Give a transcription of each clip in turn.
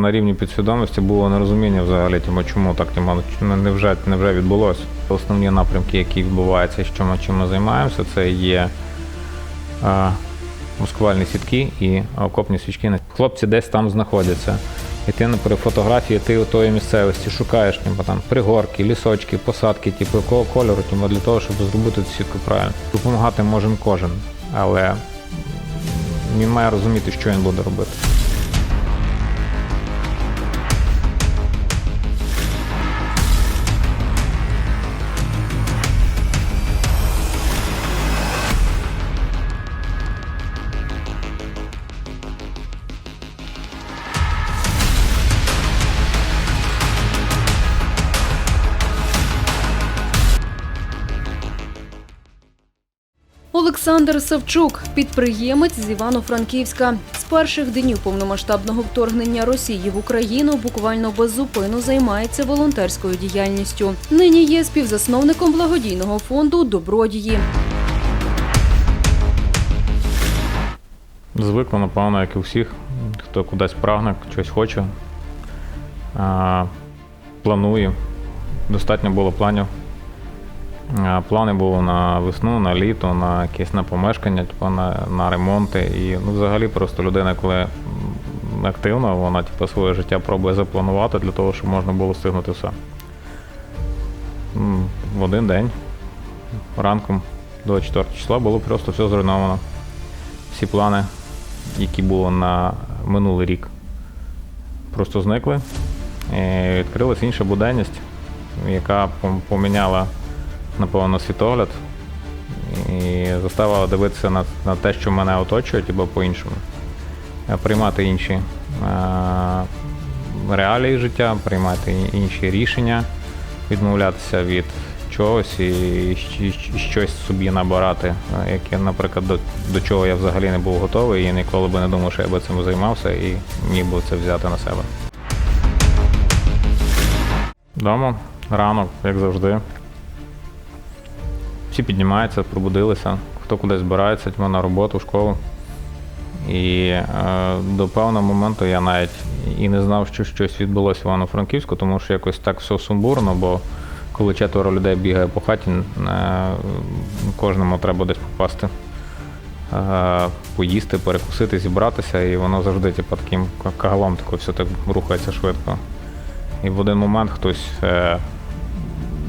На рівні підсвідомості було нерозуміння взагалі, тімо, чому так тімо, не вже, відбулося. Основні напрямки, які відбуваються, що ми чим ми займаємося, це є а, маскувальні сітки і окопні свічки. Хлопці десь там знаходяться. І ти при фотографії ти у тої місцевості шукаєш типу, там пригорки, лісочки, посадки, типу якого кольору, типу, для того, щоб зробити цю сітку правильно. Допомагати може кожен, але він має розуміти, що він буде робити. Олександр Савчук, підприємець з Івано-Франківська. З перших днів повномасштабного вторгнення Росії в Україну буквально без зупину займається волонтерською діяльністю. Нині є співзасновником благодійного фонду Добродії. Звикло, напевно, як і всіх, хто кудись прагне, щось хоче, планує. Достатньо було планів. Плани були на весну, на літо, на якесь на помешкання, типу, на, на ремонти. І ну, взагалі просто людина, коли активна, вона типу, своє життя пробує запланувати для того, щоб можна було встигнути все. В один день, ранком до 4 числа, було просто все зруйновано. Всі плани, які були на минулий рік, просто зникли. І відкрилась інша буденність, яка поміняла, напевно, світогляд і заставила дивитися на, на те, що мене оточує, або по-іншому. Е, Приймати інші е, реалії життя, приймати інші рішення, відмовлятися від чогось і щось собі набирати, е, яке, наприклад, до, до чого я взагалі не був готовий і ніколи би не думав, що я би цим займався і міг би це взяти на себе. Дома, ранок, як завжди. Всі піднімаються, пробудилися, хто кудись збирається, тьма на роботу, школу. І е, до певного моменту я навіть і не знав, що щось відбулося в Івано-Франківську, тому що якось так все сумбурно, бо коли четверо людей бігає по хаті, е, кожному треба десь попасти, е, поїсти, перекусити, зібратися, і воно завжди типу, таким кагалом тако все так рухається швидко. І в один момент хтось, е,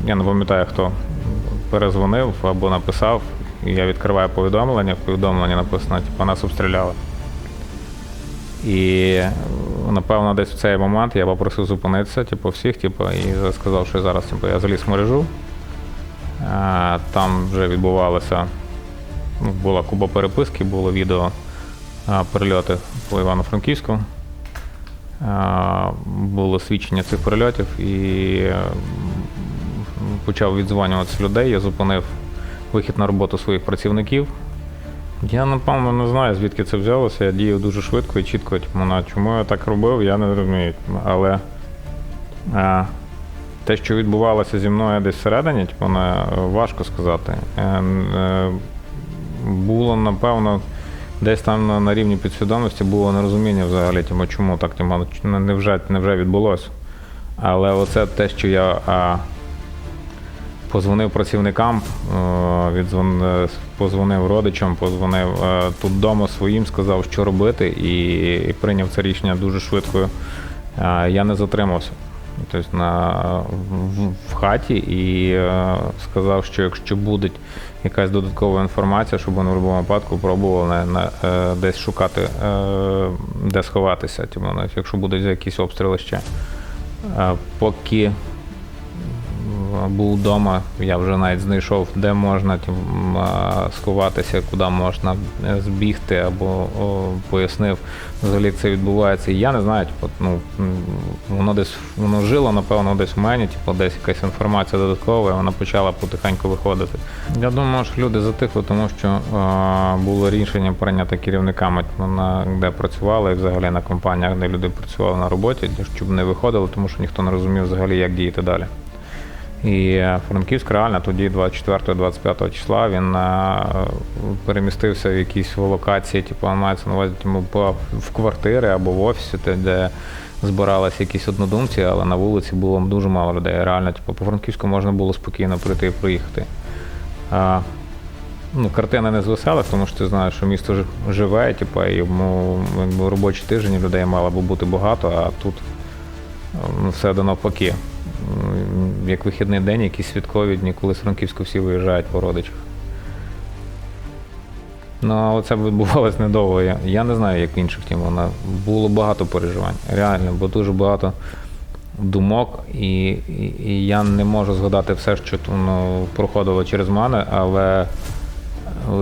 я не пам'ятаю, хто перезвонив або написав, я відкриваю повідомлення, в повідомленні написано, типу, нас обстріляли. І напевно десь в цей момент я попросив зупинитися, типу, всіх, типу, і сказав, що зараз типу, я заліз в мережу. Е, Там вже відбувалося, була куба переписки, було відео перельоти по Івано-Франківську. Було свідчення цих перельотів і почав віддзвонюватися людей. Я зупинив вихід на роботу своїх працівників. Я напевно не знаю, звідки це взялося. Я діяв дуже швидко і чітко. На чому я так робив, я не розумію. Але е, те, що відбувалося зі мною десь всередині, типу, не, важко сказати. Е, е, було, напевно, десь там на, на рівні підсвідомості було нерозуміння взагалі, типу, чому так типу, не вже, відбулося. Але оце те, що я. А, Позвонив працівникам, е, е, позвонив родичам, позвонив е, тут вдома своїм, сказав, що робити, і, прийняв це рішення дуже швидко. Я не затримався. Тобто на, в, хаті і сказав, що якщо буде якась додаткова інформація, щоб вони в будь-якому випадку пробували на, десь шукати, де сховатися, типу, якщо будуть якісь обстріли ще. Поки був вдома, я вже навіть знайшов, де можна сховатися, куди можна е, збігти, або пояснив, взагалі це відбувається. І я не знаю, типу, ну, воно десь воно жило, напевно, десь в мене, типу, десь якась інформація додаткова, і вона почала потихеньку виходити. Я думаю, що люди затихли, тому що е, було рішення прийнято керівниками, на, де працювали, і взагалі на компаніях, де люди працювали на роботі, щоб не виходили, тому що ніхто не розумів взагалі, як діяти далі. І Франківськ реально тоді 24-25 числа він е, перемістився в якісь локації, типу мається на увазі типу, в квартири або в офісі, де збиралися якісь однодумці, але на вулиці було дуже мало людей. Реально, типу, по Франківську можна було спокійно прийти і проїхати. А, ну, картина не з веселих, тому що ти знаєш, що місто живе, типу, і йому якби, робочий тиждень людей мало би бути багато, а тут ну, все до навпаки. М, Як вихідний день, якісь святкові дні, коли з Франківську всі виїжджають по родичах. Ну, але це відбувалось недовго. Я, я не знаю, як в інших тім. Вона було багато переживань. Реально, бо дуже багато думок, і, і, і я не можу згадати все, що ну, проходило через мене, але е,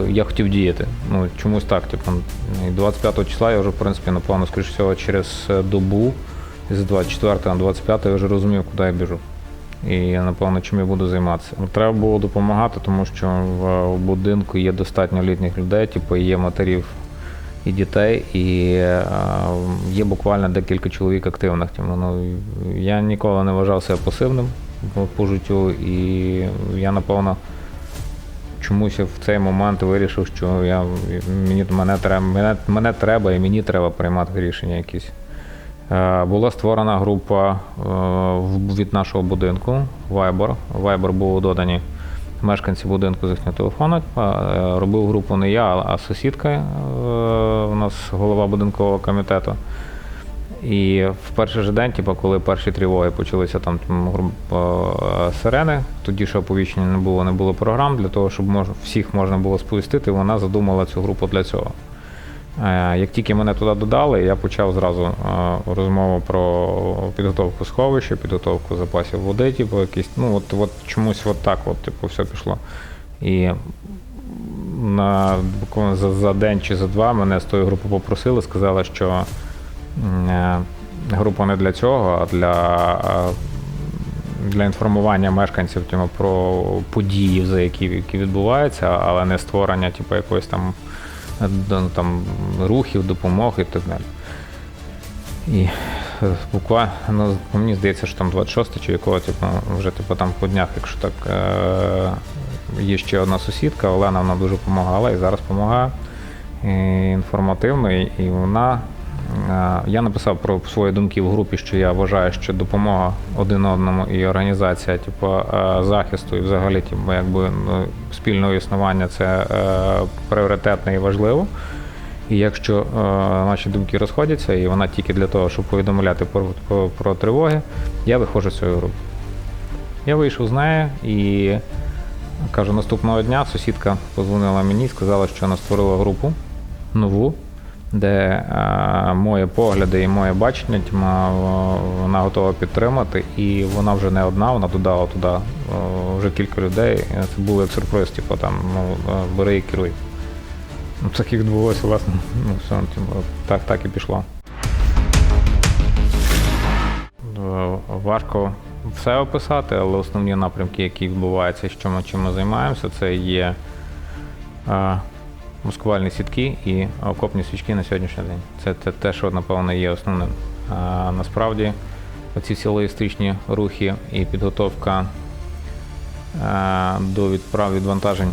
я хотів діяти. Ну, чомусь так. Типу, 25 числа я вже, в принципі, напевно, скоріш всього, через е, добу з 24 на 25 я вже розумів, куди я біжу. І напевно, чим я буду займатися. Ну, Треба було допомагати, тому що в, будинку є достатньо літніх людей, типу є матерів і дітей, і є буквально декілька чоловік активних. Тому, ну, я ніколи не вважав себе пасивним по- життю, і я напевно чомусь в цей момент вирішив, що я, мені, мене, мене, мене треба і мені треба приймати рішення якісь. Е, Була створена група е, від нашого будинку Viber. Viber були додані мешканці будинку з їхнього телефону. Е, Робив групу не я, а- сусідка, у нас голова будинкового комітету. І в перший же день, типу, коли перші тривоги почалися там сирени, тоді ще оповіщення не було, не було програм для того, щоб всіх можна було сповістити, вона задумала цю групу для цього. Е, Як тільки мене туди додали, я почав зразу е, розмову про підготовку сховища, підготовку запасів води, типу, якісь, ну от, от чомусь от так, от, типу, все пішло. І на буквально за, за день чи за два мене з тої групи попросили, сказали, що е, група не для цього, а для, для інформування мешканців типу, про події, за які, які відбуваються, але не створення типу, якоїсь там там, рухів, допомог і так далі. І е, буквально, ну, мені здається, що там 26 чи якого, типу, вже типу, там по днях, якщо так, е- є ще одна сусідка, Олена вона дуже допомагала і зараз допомагає і інформативно, і, і вона. Е, Я написав про свої думки в групі, що я вважаю, що допомога один одному і організація, типу, е, захисту і взагалі, типу, якби ну, спільного існування це е, пріоритетно і важливо. І якщо е, наші думки розходяться, і вона тільки для того, щоб повідомляти про, про, про тривоги, я виходжу з цієї групи. Я вийшов з нею і кажу, наступного дня сусідка позвонила мені і сказала, що вона створила групу нову, де е, мої погляди і моє бачення тьма, вона готова підтримати. І вона вже не одна, вона додала туди е, вже кілька людей. Це було як сюрприз, типу там ну, е, бери і керуй. Ну, так і відбулося, власне. Ну, все, типу, так, так і пішло. Е, Важко все описати, але основні напрямки, які відбуваються, що ми чим ми займаємося, це є е, маскувальні сітки і окопні свічки на сьогоднішній день. Це, це те, що напевно є основним. А насправді оці всі логістичні рухи і підготовка до відправ відвантажень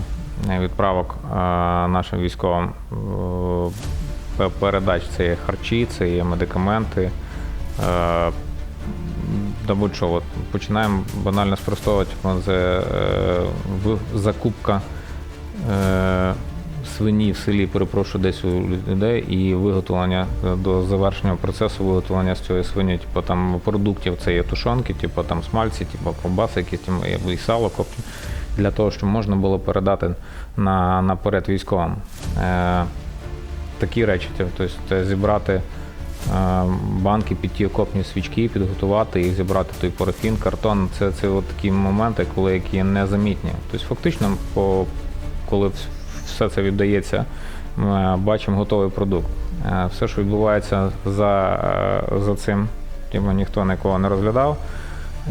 е, відправок нашим військовим передач це є харчі, це є медикаменти. Да будь-що, починаємо банально спростовувати типу, е, в- закупка е, свині в селі, перепрошую, десь у людей, і виготовлення е, до завершення процесу виготовлення з цієї свині, типу там продуктів це є тушонки, типу там смальці, типу ковбаси, якісь там і сало копче, для того, щоб можна було передати на, наперед військовим. Е, такі речі, тобто це зібрати е, банки під ті окопні свічки, підготувати їх, зібрати той парафін, картон. Це, це от такі моменти, коли які незамітні. Тобто, фактично, по, коли все це віддається, ми бачимо готовий продукт. Е, Все, що відбувається за, е, за цим, типу, ніхто нікого не розглядав.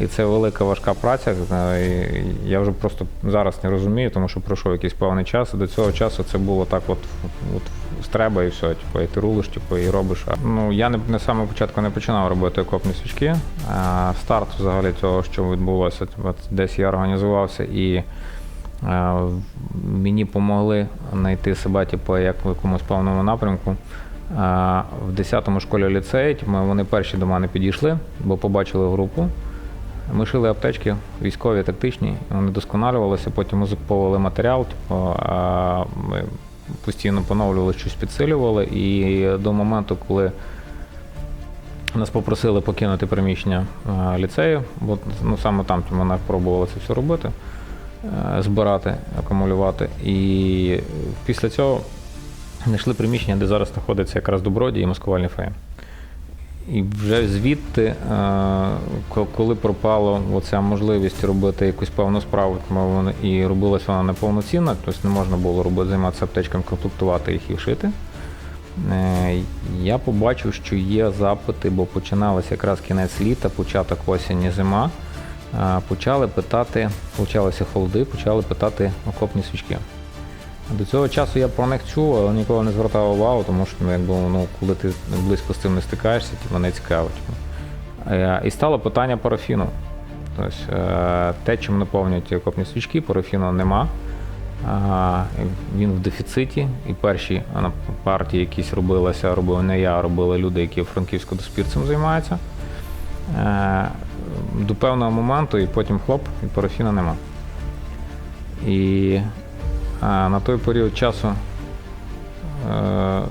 І це велика важка праця. е, і Я вже просто зараз не розумію, тому що пройшов якийсь певний час. До цього часу це було так, от, от треба і все. Типу, і ти рулиш, типу, і робиш. Ну я не, не з початку не починав робити окопні свічки. Старт взагалі цього, що відбулося, типу, десь я організувався і. Мені допомогли знайти себе, типу, як в якомусь певному напрямку. В 10-му школі ліцеї вони перші до мене підійшли, бо побачили групу. Ми шили аптечки військові, тактичні, вони досконалювалися, потім закуповували матеріал, типу, ми постійно поновлювали, щось підсилювали. І до моменту, коли нас попросили покинути приміщення ліцею, бо ну, саме там ми пробували це все робити, збирати, акумулювати. І після цього знайшли приміщення, де зараз знаходиться якраз Добродій і маскувальний феєм. І вже звідти, е, коли пропала оця можливість робити якусь певну справу, і робилась вона неповноцінна, тобто не можна було робити, займатися аптечками, комплектувати їх і шити. Е, Я побачив, що є запити, бо починалося якраз кінець літа, початок осені, зима. Е, Почали питати, почалися холоди, почали питати окопні свічки. До цього часу я про них чув, але ніколи не звертав увагу, тому що ну, якби, ну, коли ти близько з цим не стикаєшся, типу, не цікаво. Типу. Е, І стало питання парафіну. Тобто, е, те, чим наповнюють окопні свічки, парафіну нема. Він в дефіциті, і перші партії якісь робилися, робив не я, а робили люди, які в Франківську доспір займаються. Е, До певного моменту, і потім хлоп, і парафіна нема. І а, на той період часу е,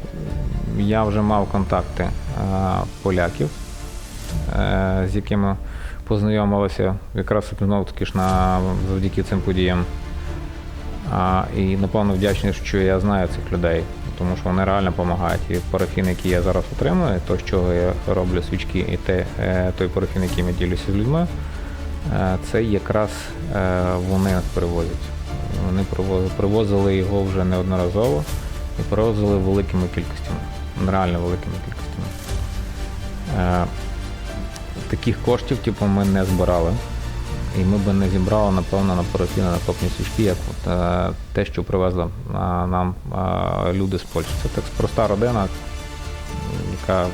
я вже мав контакти е, поляків, е, з якими познайомилися якраз знову таки ж на завдяки цим подіям. А, і напевно вдячний, що я знаю цих людей, тому що вони реально допомагають. І парафін, який я зараз отримую, то, з чого я роблю свічки, і те, е, той парафін, яким я ділюся з людьми, е, це якраз е, вони нас перевозять. Вони привозили, його вже неодноразово і привозили великими кількостями, реально великими кількостями. Таких коштів, типу, ми не збирали. І ми би не зібрали, напевно, на парафіни, на копні свічки, як от, е, те, що привезли е, нам е, люди з Польщі. Це так проста родина, яка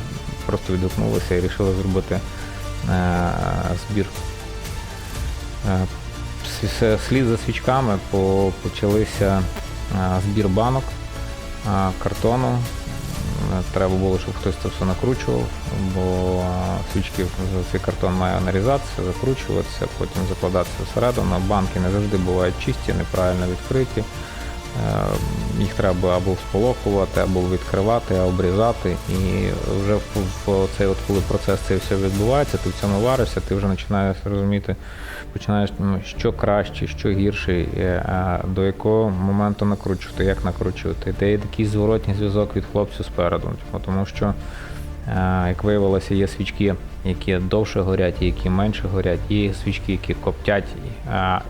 просто відгукнулася і вирішила зробити е, збір. Е, Слід за свічками почалися е, збір банок, е, картону. Е, Треба було, щоб хтось це все накручував, бо е, свічки за цей картон має нарізатися, закручуватися, потім закладатися всередину. Банки не завжди бувають чисті, неправильно відкриті. Е, Їх треба або всполохувати, або відкривати, або обрізати. І вже в, в цей от коли процес цей все відбувається, ти в цьому варишся, ти вже починаєш розуміти, починаєш, ну, що краще, що гірше, е, до якого моменту накручувати, як накручувати, де є такий зворотній зв'язок від хлопців спереду. Типу, Тому що, е, як виявилося, є свічки, які довше горять, і які менше горять, є свічки, які коптять,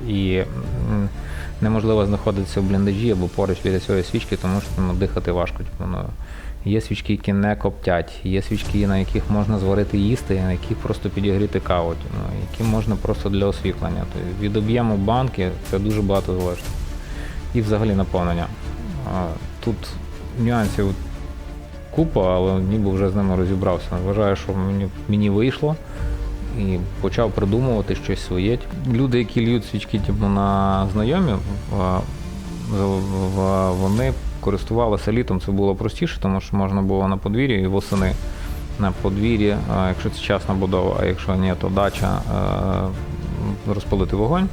і неможливо знаходитися в бліндажі або поруч біля цієї свічки, тому що ну, дихати важко. Типу, ну, Є свічки, які не коптять, є свічки, на яких можна зварити їсти, на яких просто підігріти каву, ну, які можна просто для освітлення. Тобто від об'єму банки це дуже багато залежить. І взагалі наповнення. Тут нюансів купа, але ніби вже з ними розібрався. Вважаю, що мені, мені вийшло і почав придумувати щось своє. Люди, які льють свічки типу, на знайомі, вони користувалися літом, це було простіше, тому що можна було на подвір'ї і восени на подвір'ї, якщо це частна будова, а якщо ні, то дача, е, розпалити вогонь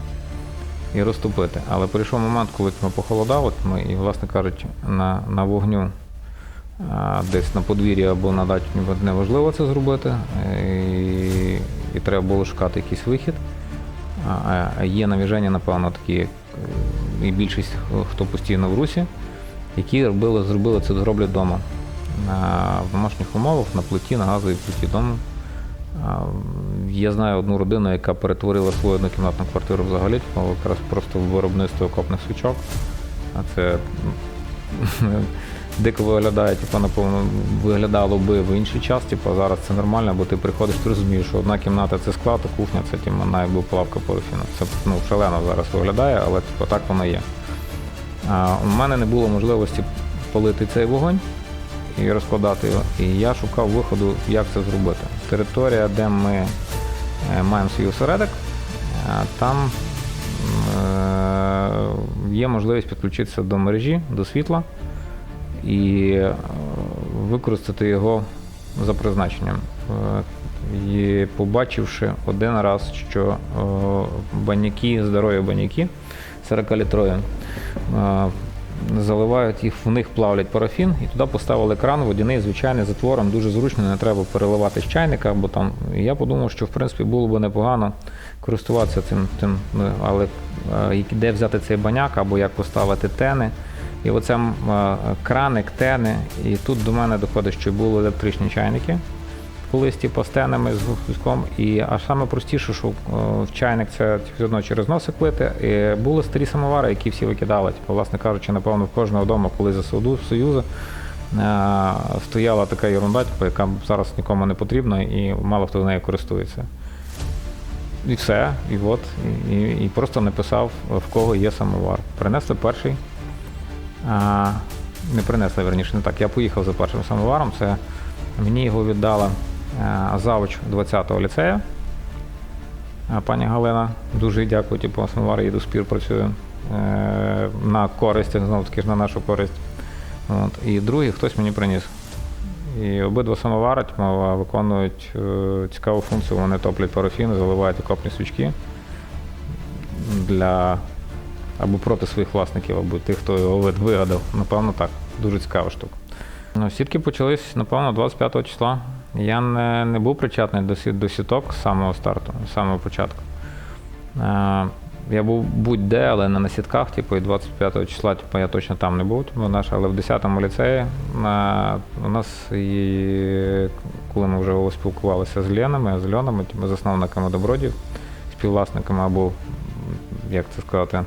і розтопити. Але прийшов момент, коли ми похолодало, ми, і, власне кажучи, на, на вогню а, десь на подвір'ї або на дачі неважливо це зробити, і, і треба було шукати якийсь вихід. А, є навіження, напевно, такі, е, і більшість, хто постійно в русі, які робили, зробили це зроблять вдома. В домашніх умовах, на плиті, на газовій плиті вдома. Я знаю одну родину, яка перетворила свою однокімнатну квартиру взагалі, типу, якраз просто в виробництво окопних свічок. А це дико виглядає, типу, напевно, виглядало би в інший час, типу, зараз це нормально, бо ти приходиш, ти розумієш, що одна кімната це склад, а кухня це типу, якби плавка парафіну. Це ну, шалено зараз виглядає, але типу, так воно є. У мене не було можливості полити цей вогонь і розкладати його. І я шукав виходу, як це зробити. Територія, де ми е, маємо свій осередок, е, там е, є можливість підключитися до мережі, до світла. І використати його за призначенням. І побачивши один раз, що баняки, здорові баняки 40-літрові, е, заливають їх, в них плавлять парафін, і туди поставили кран водяний, звичайний, затвором, дуже зручно, не треба переливати з чайника, бо там. Я подумав, що в принципі було б непогано користуватися цим, тим, ну, але е, де взяти цей баняк або як поставити тени. І оце е, краник, тени, і тут до мене доходить, що були електричні чайники колись типу, з з гуском. І а саме простіше, що е, в чайник це все одно через носик лити. І були старі самовари, які всі викидали. Типу, власне кажучи, напевно, в кожного вдома, коли за Союзу, е, стояла така ерунда, типу, яка зараз нікому не потрібна, і мало хто нею користується. І все, і от, і, і, просто написав, в кого є самовар. Принесли перший. А, не принесли, верніше, не так. Я поїхав за першим самоваром. Це мені його віддала завуч 20-го ліцею. Е, Пані Галина, дуже дякую, типу, самовар її до спір працює е, на користь, знову таки ж на нашу користь. От. І другий хтось мені приніс. І обидва самовари типу, виконують е, цікаву функцію. Вони топлять парафін, заливають окопні свічки для або проти своїх власників, або тих, хто його вигадав. Напевно, так. Дуже цікава штука. Ну, сітки почались, напевно, 25 числа. Я не, не був причетний до, до сіток з самого старту, з самого початку. Е, я був будь-де, але не на сітках, типу, і 25 числа, типу, я точно там не був, типу, наш, але в 10-му ліцеї е, у нас, і, коли ми вже спілкувалися з Ленами, з Льонами, типу, засновниками добродів, співвласниками або, як це сказати,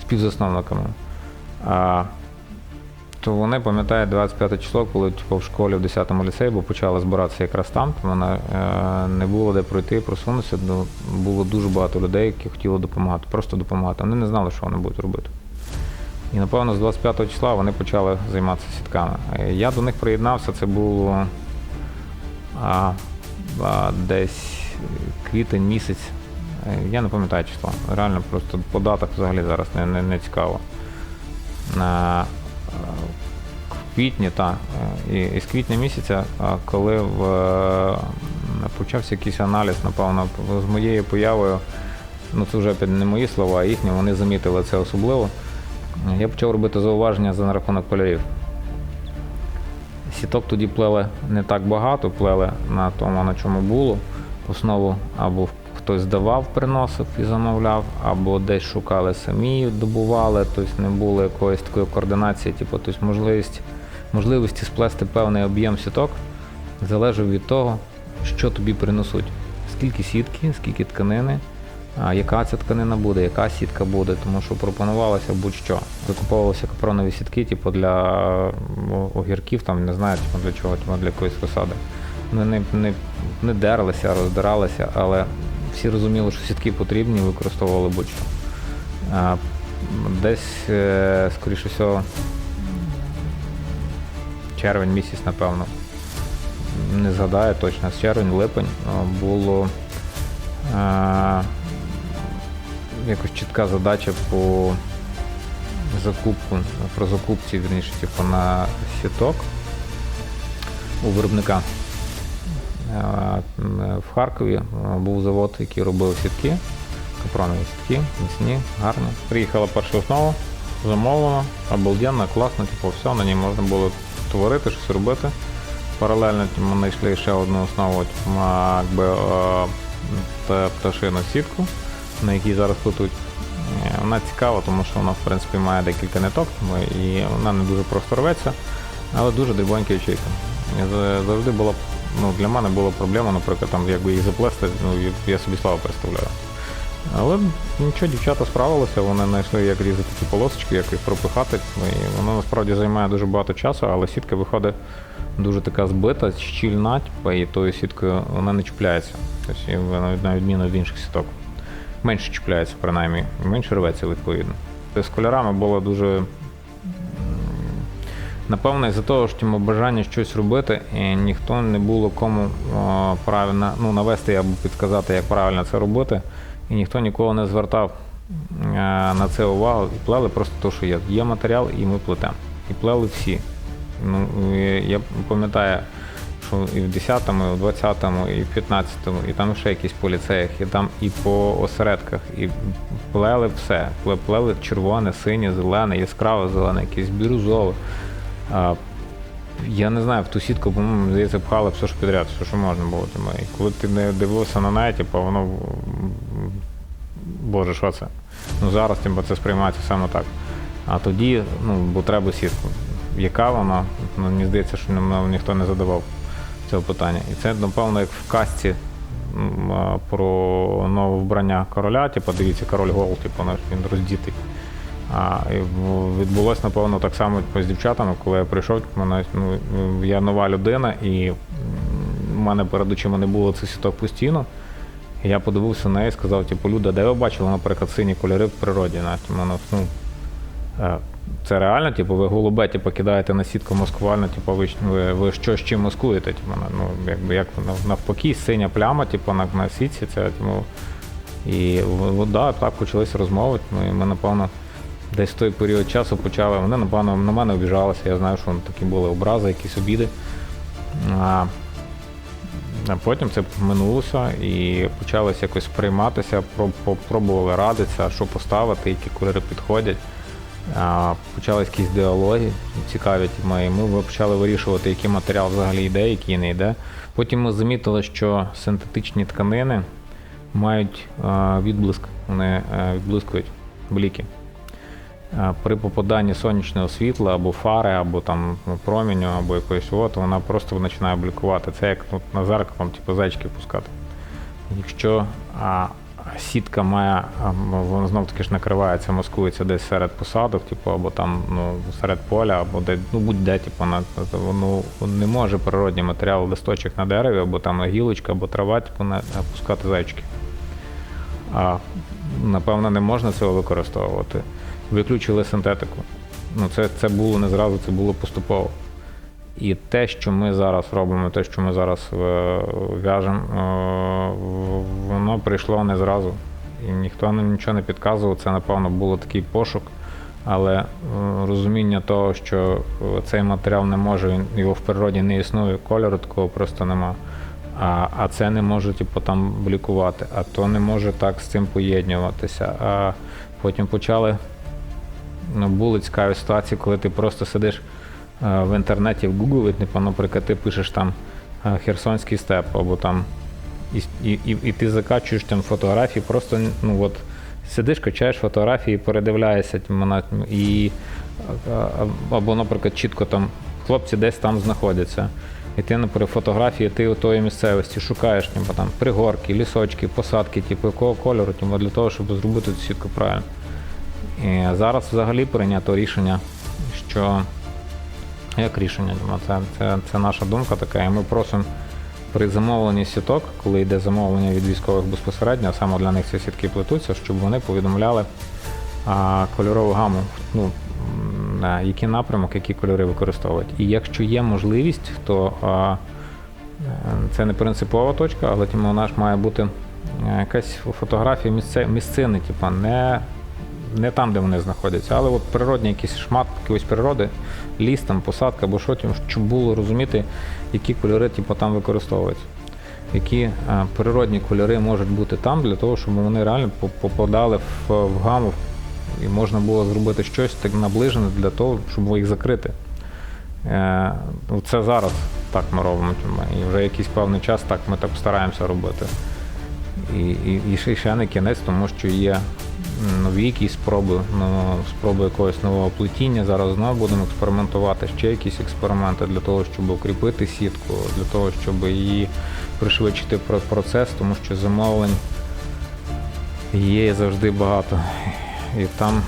співзасновниками. А, то вони пам'ятають 25 число, коли типу, в школі в 10 ліцеї, бо почали збиратися якраз там, то вона е, не було де пройти, просунутися. Ну, було дуже багато людей, які хотіли допомагати, просто допомагати. Вони не знали, що вони будуть робити. І напевно з 25 числа вони почали займатися сітками. Е, Я до них приєднався, це було а, а, десь квітень місяць. Е, Я не пам'ятаю число. Реально просто податок взагалі зараз не, не, не цікаво. В квітні, так, і, і з квітня місяця, коли в, е, почався якийсь аналіз, напевно, з моєю появою, ну це вже не мої слова, а їхні, вони замітили це особливо. Я почав робити зауваження за на рахунок кольорів. Сіток тоді плели не так багато, плели на тому, на чому було. Основу або хтось здавав, приносив і замовляв, або десь шукали самі, добували, тобто не було якоїсь такої координації, типу, тобто можливість, можливості сплести певний об'єм сіток залежав від того, що тобі принесуть. Скільки сітки, скільки тканини, а яка ця тканина буде, яка сітка буде, тому що пропонувалося будь-що. Закуповувалися капронові сітки, типу для огірків, там не знаю, типу, для чого, типу, для якоїсь розсади. Вони не, не, не дерлися, роздиралися, але всі розуміли, що сітки потрібні, використовували будь-що. Десь, е, скоріше всього, червень місяць, напевно, не згадаю точно, з червень, липень а, було е, якось чітка задача по закупку, про закупці, вірніше, типу, на сіток у виробника. Е, В Харкові е, був завод, який робив сітки, капронові сітки, міцні, гарні. Приїхала перша основа, замовлена, обалденно, класно, типу, все, на ній можна було творити, щось робити. Паралельно ми знайшли ще одну основу, якби, е, пташину сітку, на якій зараз плетуть. Вона цікава, тому що вона в принципі має декілька ниток, і вона не дуже просто рветься, але дуже дрібонька ячейка. Завжди була, ну, для мене була проблема, наприклад, там, якби їх заплести, ну, я собі слабо представляю. Але нічого, дівчата справилися, вони знайшли, як різати ті полосочки, як їх пропихати. Ну, І воно насправді займає дуже багато часу, але сітка виходить дуже така збита, щільна, типу, і тою сіткою вона не чіпляється. Тобто, вона на відміну від інших сіток. Менше чіпляється, принаймні, менше рветься відповідно. З кольорами було дуже. Напевно, із-за того, що тimo, бажання щось робити, і ніхто не було кому о, правильно ну, навести або підказати, як правильно це робити. І ніхто ніколи не звертав е, на це увагу і плели просто те, що є. Є матеріал, і ми плетемо. І плели всі. Ну, я пам'ятаю, що і в 10-му, і в 20-му, і в 15-му, і там ще якісь поліцеях, і там і по осередках, і плели все. Плели червоне, синє, зелене, яскраво зелене, якесь бірюзове. А, я не знаю, в ту сітку, по-моєму, здається, пхали все ж підряд, все, що можна було. Типу. І коли ти не дивився на неї, типу, воно. Боже, що це? Ну зараз типу, це сприймається саме так. А тоді, ну, бо треба сітку. Яка вона? Ну, мені здається, що ніхто не задавав цього питання. І це, напевно, як в казці про нове вбрання короля, типу, дивіться, король гол, типу, він роздітий. А відбулось, напевно, так само типу, з дівчатами, коли я прийшов, типу, мене, ну, я нова людина, і в мене перед очима не було цих сіток постійно. Я подивився на неї і сказав, типу, Люда, де ви бачили, наприклад, сині кольори в природі? Мене, ну, е, це реально, типу, ви голубе, типу, кидаєте на сітку маскувально, типу, ви, ви, ви що з чим маскуєте? Типу, ну, якби як нав- навпаки, синя пляма, типу, на, на сітці, це типу, і в- да, так почалися розмови. Ну, і ми, напевно, десь в той період часу почали. Вони, напевно, на мене обіжалися. Я знаю, що такі були образи, якісь обіди. А, а потім це минулося і почалося якось сприйматися, про- пробували радитися, що поставити, які кольори підходять. Почались якісь діалоги цікаві мої. Ми почали вирішувати, який матеріал взагалі йде, який не йде. Потім ми замітили, що синтетичні тканини мають відблиск, вони е, відблискують бліки. При попаданні сонячного світла або фари, або там ну, проміню, або якоїсь от, вона просто починає блікувати. Це як ну, на зеркалом, типу зайчики пускати. Якщо а, сітка має, вона знов таки ж накривається, маскується десь серед посадок, типу, або там ну, серед поля, або де, ну будь-де, типу, на, воно не може природній матеріал листочок на дереві, або там гілочка, або трава, типу, не пускати зайчики. А напевно не можна цього використовувати. Виключили синтетику. Ну, це, це було не зразу, це було поступово. І те, що ми зараз робимо, те, що ми зараз е, в'яжемо, е, воно прийшло не зразу. І ніхто нам нічого не підказував. Це, напевно, було такий пошук. Але е, розуміння того, що цей матеріал не може, його в природі не існує, кольору такого просто нема. А, а це не може типу, там блікувати, а то не може так з цим поєднуватися. А потім почали ну, були цікаві ситуації, коли ти просто сидиш е, в інтернеті в Google, типу, наприклад, ти пишеш там е, Херсонський степ, або там і, і, і, ти закачуєш там фотографії, просто ну от сидиш, качаєш фотографії, передивляєшся типу, і або, наприклад, чітко там хлопці десь там знаходяться. І ти, наприклад, фотографії, ти у тої місцевості шукаєш типу, там пригорки, лісочки, посадки, типу, якого кольору, типу, для того, щоб зробити цю сітку правильно. І зараз взагалі прийнято рішення, що як рішення, це, це, це наша думка така, і ми просимо при замовленні сіток, коли йде замовлення від військових безпосередньо, саме для них ці сітки плетуться, щоб вони повідомляли а, кольорову гаму, ну, який напрямок, які кольори використовують. І якщо є можливість, то е, це не принципова точка, але тим вона ж має бути е, якась фотографія місце, місцини, типу, не, не там, де вони знаходяться, але от природній якийсь шмат якоїсь природи, ліс, там, посадка або що, щоб було розуміти, які кольори типу, там використовуються. Які е, природні кольори можуть бути там для того, щоб вони реально попадали в гаму і можна було зробити щось так наближене для того, щоб їх закрити. Е, ну, Це зараз так ми робимо. І вже якийсь певний час так ми так стараємося робити. І, і, і ще, не кінець, тому що є нові якісь спроби, ну, спроби якогось нового плетіння. Зараз знову будемо експериментувати, ще якісь експерименти для того, щоб укріпити сітку, для того, щоб її пришвидшити про- процес, тому що замовлень є завжди багато. І там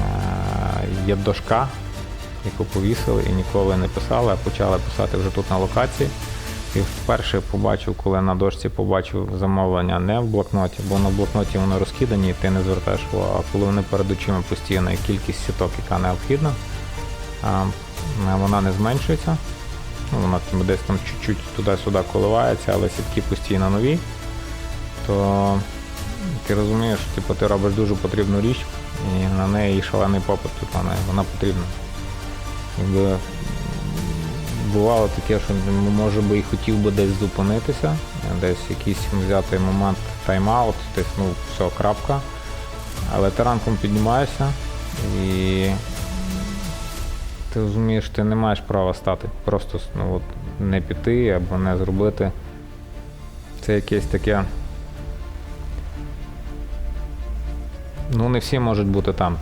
е, є дошка, яку повісили і ніколи не писали, а почали писати вже тут на локації. І вперше побачив, коли на дошці побачив замовлення не в блокноті, бо на блокноті вони розкидані, і ти не звертаєш увагу. А коли вони перед очима постійно і кількість сіток, яка необхідна, вона не зменшується. Ну, вона десь там чуть-чуть туди-сюди коливається, але сітки постійно нові, то ти розумієш, типу, ти робиш дуже потрібну річ, і на неї шалений попит, типу, вона, вона потрібна. Якби бувало таке, що може би і хотів би десь зупинитися, десь якийсь взяти момент тайм-аут, тиснув все, крапка. Але ти ранком піднімаєшся і ти розумієш, ти не маєш права стати. Просто ну, от, не піти або не зробити. Це якесь таке. Ну, не всі можуть бути там.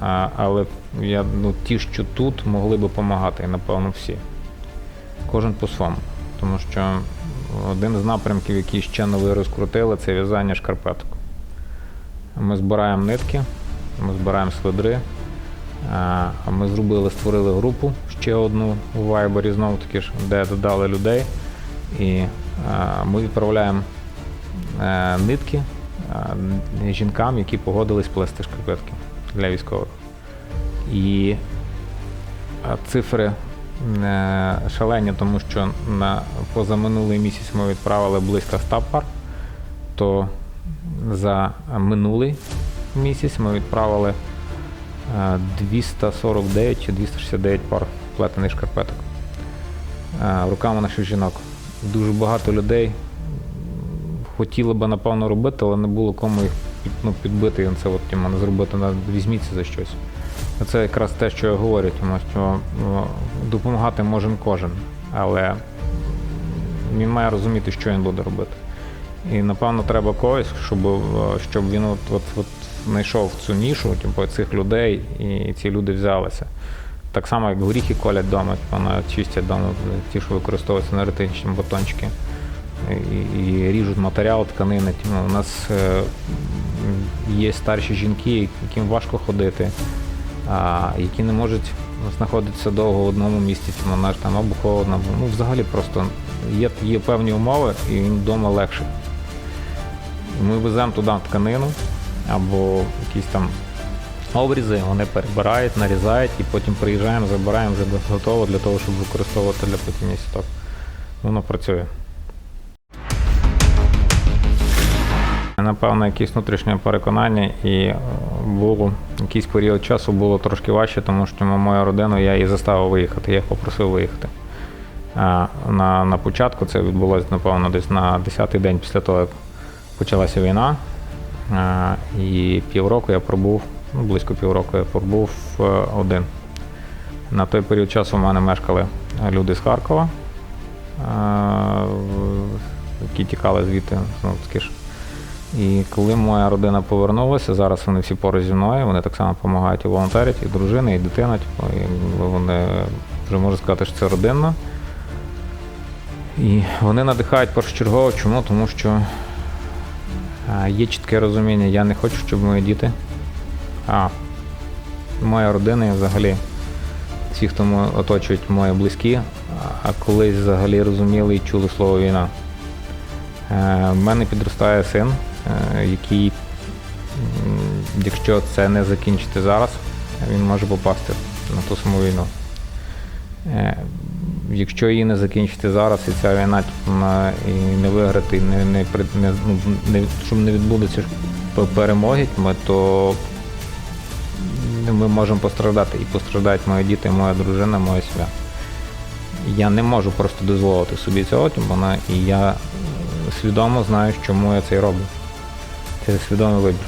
А, але я, ну, ті, що тут, могли би допомагати, напевно всі. Кожен по-своєму. Тому що один з напрямків, який ще новий розкрутили, це в'язання шкарпеток. Ми збираємо нитки, ми збираємо свидри. Ми зробили, створили групу ще одну у Viber, знову таки ж, де додали людей. І ми відправляємо е, нитки жінкам, які погодились плести шкарпетки для військових. І цифри е, шалені, тому що на позаминулий місяць ми відправили близько 100 пар, то за минулий місяць ми відправили е, 249 чи 269 пар плетених шкарпеток е, руками наших жінок. Дуже багато людей хотіли би, напевно, робити, але не було кому їх ну, підбити це от, тіма, зробити, на- візьміться за щось. Це якраз те, що я говорю, тому що ну, допомагати може кожен, але він має розуміти, що він буде робити. І напевно треба когось, щоб, е, щоб він от, от, от знайшов цю нішу, типу, цих людей, і ці люди взялися. Так само, як горіхи колять вдома, типу, чистять вдома, ті, що використовуються енергетичні батончики. І, і ріжуть матеріал, тканини. У нас е, є старші жінки, яким важко ходити, а, які не можуть знаходитися довго в одному місці, типу, наш там або холодно, ну взагалі просто є, є певні умови, і їм вдома легше. Ми веземо туди тканину або якісь там обрізи, вони перебирають, нарізають і потім приїжджаємо, забираємо вже готово для того, щоб використовувати для плетіння сіток. Воно працює. Напевно, якесь внутрішнє переконання, і е, було якийсь період часу було трошки важче, тому що мою родину я її заставив виїхати, я їх попросив виїхати. А на, на початку це відбулося, напевно, десь на 10-й день після того, як почалася війна. А, І півроку я пробув, ну близько півроку я пробув е, один. На той період часу в мене мешкали люди з Харкова, в- які тікали звідти, знову таки ж. І коли моя родина повернулася, зараз вони всі поруч зі мною, вони так само допомагають і волонтерять, і дружина, і дитина. Типу, і вони вже можу сказати, що це родинно. І вони надихають першочергово. Чому? Тому що є чітке розуміння, я не хочу, щоб мої діти, а моя родина і взагалі всі, хто оточують мої близькі, а колись взагалі розуміли і чули слово війна. Е, В мене підростає син, е, який, якщо це не закінчити зараз, він може попасти на ту саму війну. Е, Якщо її не закінчити зараз, і ця війна типу, і не виграти, не, не, не, ну, не, щоб не відбудеться перемоги, то ми можемо постраждати. І постраждають мої діти, моя дружина, моя сім'я. Я не можу просто дозволити собі цього, вона, і я е, свідомо знаю, чому я це роблю. Це свідомий вибір.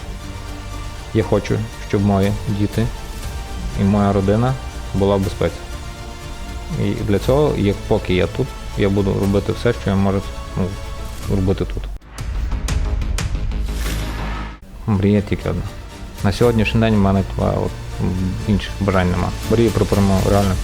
Я хочу, щоб мої діти і моя родина була в безпеці. І для цього, як поки я тут, я буду робити все, що я можу ну, робити тут. Мрія тільки одна. На сьогоднішній день в мене от, інших бажань нема. Мрію про перемогу, реально.